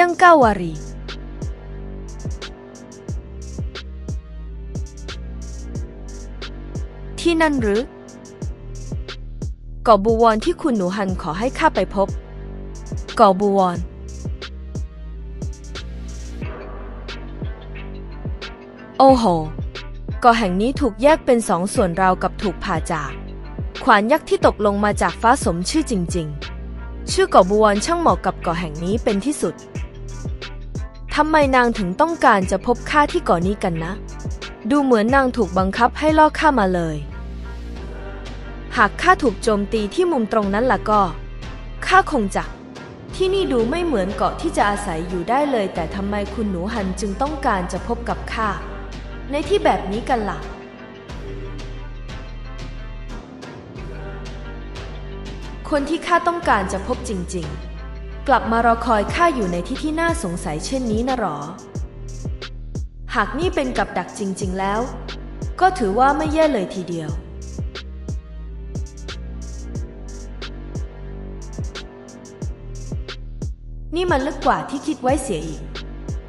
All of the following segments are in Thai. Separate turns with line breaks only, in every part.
ยังก้าวารีที่นั่นหรือเก่อบูวรที่คุณหนูฮันขอให้ข้าไปพบเก่อบูวรโอ้โหเกาะแห่งนี้ถูกแยกเป็นสองส่วนราวกับถูกผ่าจาก ขวานยักษ์ที่ตกลงมาจากฟ้าสมชื่อจริง ๆ ชื่อเกาะบูวรช่างเหมาะกับเกาะแห่งนี้เป็นที่สุดำไมนางถึงต้องการจะพบข้าที่เกาะนี้กันนะ ดูเหมือนนางถูกบังคับให้ล่อข้ามาเลย หากข้าถูกโจมตีที่มุมตรงนั้นล่ะก็ข้าคงจะที่นี่ดูไม่เหมือนเกาะที่จะอาศัยอยู่ได้เลย แต่ทำไมคุณหนูหันจึงต้องการจะพบกับข้าในที่แบบนี้กันล่ะ คนที่ข้าต้องการจะพบจริง ๆ กลับมารอคอยข้าอยู่ในที่ที่น่าสงสัยเช่นนี้นะหรอ หากนี่เป็นกับดักจริง ๆ แล้ว ก็ถือว่าไม่แย่เลยทีเดียว นี่มันลึกกว่าที่คิดไว้เสียอีก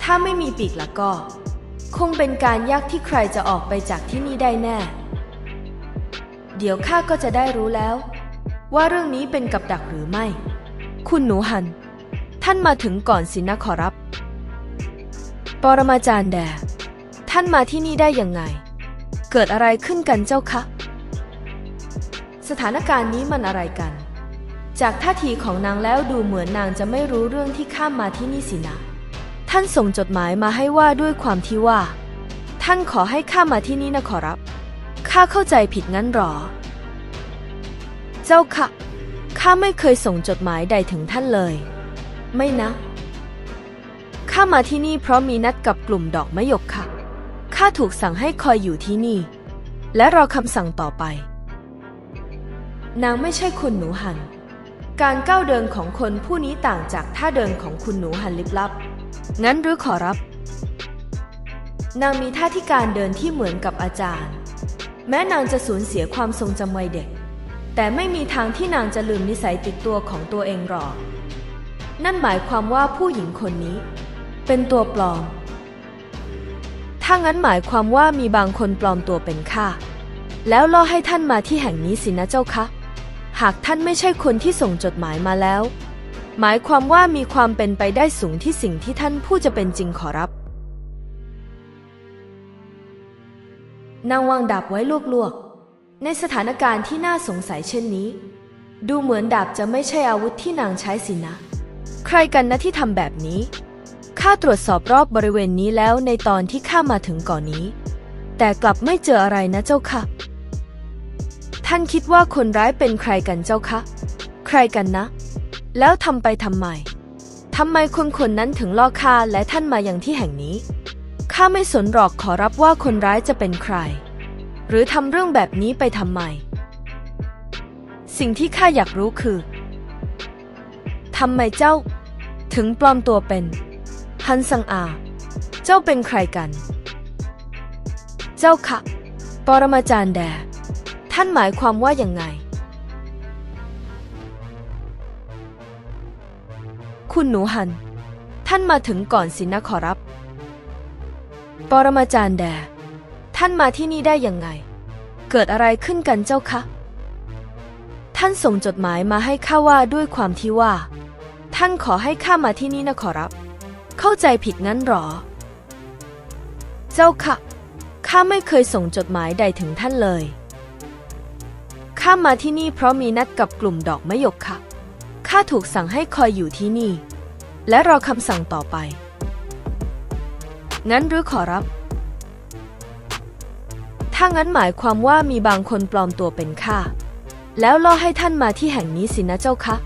ถ้าไม่มีปีกละก็ คงเป็นการยากที่ใครจะออกไปจากที่นี่ได้แน่ เดี๋ยวข้าก็จะได้รู้แล้ว ว่าเรื่องนี้เป็นกับดักหรือไม่ คุณหนูหัน ท่านมาถึงก่อนสินะขอรับ ปรมาจารย์แด ท่านมาที่นี่ได้ยังไง เกิดอะไรขึ้นกันเจ้าคะ สถานการณ์นี้มันอะไรกัน จากท่าทีของนางแล้วดูเหมือนนางจะไม่รู้เรื่องที่ข้ามมาที่นี่สินะ ท่านส่งจดหมายมาให้ว่าด้วยความที่ว่า ท่านขอให้ข้ามาที่นี่นะขอรับ ข้าเข้าใจผิดงั้นหรอ เจ้าค่ะ ข้าไม่เคยส่งจดหมายใดถึงท่านเลย ไม่นะ ข้ามาที่นี่เพราะมีนัดกับกลุ่มดอกมะยกค่ะ ข้าถูกสั่งให้คอยอยู่ที่นี่ และรอคำสั่งต่อไป นางไม่ใช่คุณหนูหัน การก้าวเดินของคนผู้นี้ต่างจากท่าเดินของคุณหนูหันลิบลับ งั้นหรือขอรับ นางมีท่าที่การเดินที่เหมือนกับอาจารย์ แม้นางจะสูญเสียความทรงจำวัยเด็ก แต่ไม่มีทางที่นางจะลืมนิสัยติดตัวของตัวเองหรอก นั่นหมายความว่าผู้หญิงคนนี้ เป็นตัวปลอม ถ้างั้นหมายความว่ามีบางคนปลอมตัวเป็นข้า แล้วล่อให้ท่านมาที่แห่งนี้สินะเจ้าคะ หากท่านไม่ใช่คนที่ส่งจดหมายมาแล้ว หมายความว่ามีความเป็นไปได้สูงที่สิ่งที่ท่านพูดจะเป็นจริงขอรับ นางวางดาบไว้ลวกๆ ในสถานการณ์ที่น่าสงสัยเช่นนี้ ดูเหมือนดาบจะไม่ใช่อาวุธที่นางใช้สินะ ใครกันนะที่ทำแบบนี้ ข้าตรวจสอบรอบบริเวณนี้แล้วในตอนที่ข้ามาถึงก่อนนี้ แต่กลับไม่เจออะไรนะเจ้าค่ะ ท่านคิดว่าคนร้ายเป็นใครกันเจ้าคะ ใครกันนะ แล้วทำไปทำไมทำไมคนคนนั้นถึงล่อข้าและท่านมาอย่างที่แห่งนี้ ข้าไม่สนหรอกขอรับว่าคนร้ายจะเป็นใคร หรือทำเรื่องแบบนี้ไปทำไม สิ่งที่ข้าอยากรู้คือทำไมเจ้า ถึงปลอมตัวเป็น ฮันซังอา เจ้าเป็นใครกัน เจ้าค่ะ ปรมาจารย์แด ท่านหมายความว่าอย่างไง คุณหนูหัน ท่านมาถึงก่อนสินะขอรับ ปรมาจารย์แด ท่านมาที่นี่ได้ยังไง เกิดอะไรขึ้นกันเจ้าคะ ท่านส่งจดหมายมาให้ข้าว่าด้วยความที่ว่า ท่านขอให้ข้ามาที่นี่นะขอรับ เข้าใจผิดงั้นหรอ เจ้าค่ะ ข้าไม่เคยส่งจดหมายใดถึงท่านเลย ข้ามาที่นี่เพราะมีนัดกับกลุ่มดอกมะยกค่ะ ข้าถูกสั่งให้คอยอยู่ที่นี่ และรอคำสั่งต่อไป งั้นหรือขอรับ ถ้างั้นหมายความว่ามีบางคนปลอมตัวเป็นข้า แล้วล่อให้ท่านมาที่แห่งนี้สินะเจ้าคะ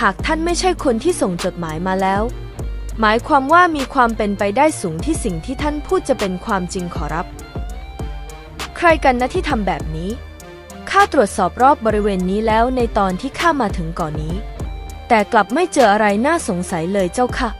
หากท่านไม่ใช่คนที่ส่งจดหมายมาแล้ว หมายความว่ามีความเป็นไปได้สูงที่สิ่งที่ท่านพูดจะเป็นความจริงขอรับ ใครกันนะที่ทำแบบนี้ ข้าตรวจสอบรอบบริเวณนี้แล้วในตอนที่ข้ามาถึงก่อนนี้ แต่กลับไม่เจออะไรน่าสงสัยเลยเจ้าค่ะ